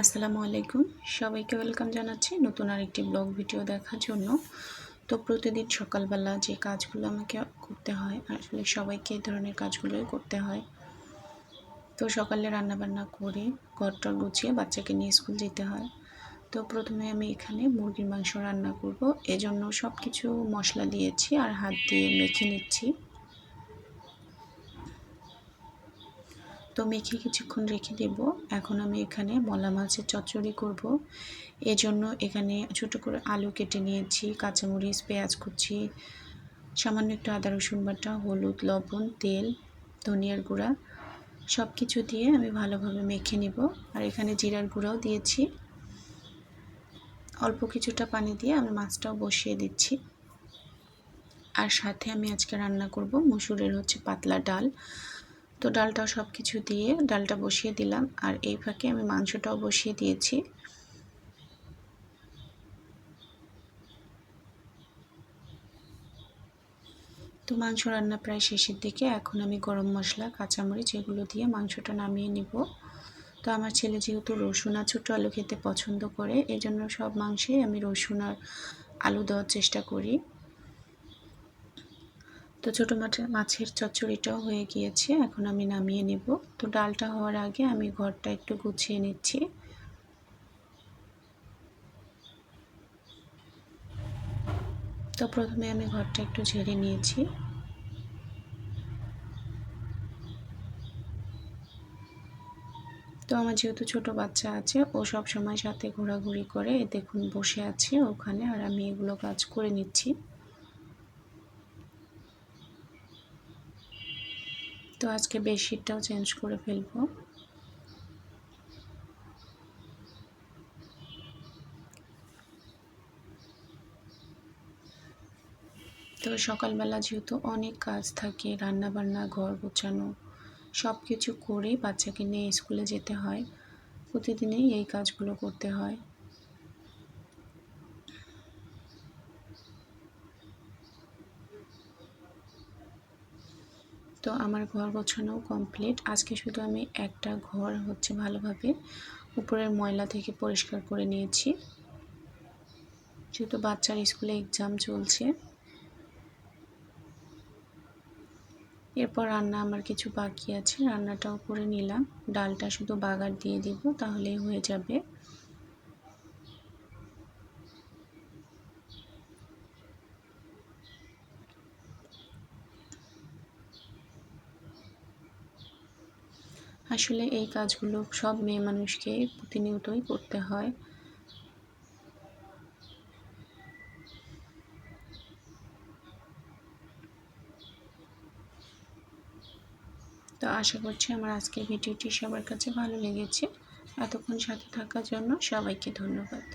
আসসালামু আলাইকুম। সবাইকে ওয়েলকাম জানাচ্ছি নতুন আরেকটি ব্লগ ভিডিও দেখার জন্য। তো প্রতিদিন সকালবেলা যে কাজগুলো আমাকে করতে হয়, আসলে সবাইকে এই ধরনের কাজগুলোই করতে হয়। তো সকালে রান্নাবান্না করে ঘরটা গুছিয়ে বাচ্চাকে নিয়ে স্কুল যেতে হয়। তো প্রথমে আমি এখানে মুরগির মাংস রান্না করব। এজন্য সব কিছু মশলা দিয়েছি আর হাত দিয়ে মেখে নিচ্ছি। তো মেখে কিছুক্ষণ রেখে দেব। এখন আমি এখানে মলা মাছের চচ্চড়ি করব। এজন্য এখানে ছোট করে আলু কেটে নিয়েছি, কাঁচামরিচ, পেঁয়াজ কুচি, সামান্য একটু আদা, রসুন বাটা, হলুদ, লবণ, তেল, ধনিয়ার গুঁড়া সব কিছু দিয়ে আমি ভালোভাবে মেখে নিব। আর এখানে জিরার গুঁড়াও দিয়েছি। অল্প কিছুটা পানি দিয়ে আমি মাছটাও বসিয়ে দিচ্ছি। আর সাথে আমি আজকে রান্না করব মুসুরের হচ্ছে পাতলা ডাল। তো ডালটা সব কিছু দিয়ে ডালটা বসিয়ে দিলাম। আর এই ফাঁকে আমি মাংসটাও বসিয়ে দিয়েছি। তো মাংস রান্না প্রায় শেষের দিকে। এখন আমি গরম মশলা, কাঁচামরিচ এগুলো দিয়ে মাংসটা নামিয়ে নিব। তো আমার ছেলে যেহেতু রসুন আর ছোটো আলু খেতে পছন্দ করে, এজন্য সব মাংসে আমি রসুন আর আলু দেওয়ার চেষ্টা করি। তো ছোটো মাছের মাছের চচ্চড়িটাও হয়ে গিয়েছে, এখন আমি নামিয়ে নেব। তো ডালটা হওয়ার আগে আমি ঘরটা একটু গুছিয়ে নিচ্ছি। তো প্রথমে আমি ঘরটা একটু ঝেড়ে নিয়েছি। তো আমার যেহেতু ছোট বাচ্চা আছে, ও সব সময় সাথে ঘোরাঘুরি করে, দেখুন বসে আছে ওখানে, আর আমি এগুলো কাজ করে নিচ্ছি। তো আজকে বেডশিটটাও চেঞ্জ করে ফেলব। তো সকালবেলা যেহেতু অনেক কাজ থাকে রান্না বান্না ঘর গোছানো সব কিছু করে বাচ্চাকে নিয়ে স্কুলে যেতে হয়। প্রতিদিনই এই কাজগুলো করতে হয়। তো আমার ঘর গোছানো কমপ্লিট আজকে শুধু আমি একটা ঘর হচ্ছে ভালোভাবে উপরের ময়লা থেকে পরিষ্কার করে নিয়েছি। যেহেতু বাচ্চার স্কুলে এক্সাম চলছে। এরপর রান্না আমার কিছু বাকি আছে, রান্নাটাও করে নিলাম। ডালটা শুধু বাগার দিয়ে দিব, তাহলেই হয়ে যাবে। আসলে এই কাজগুলো সব মেয়ে মানুষকে প্রতিনিয়তই করতে হয়। তো আশা করছি আমার আজকের ভিডিওটি সবার কাছে ভালো লেগেছে। এতক্ষণ সাথে থাকার জন্য সবাইকে ধন্যবাদ।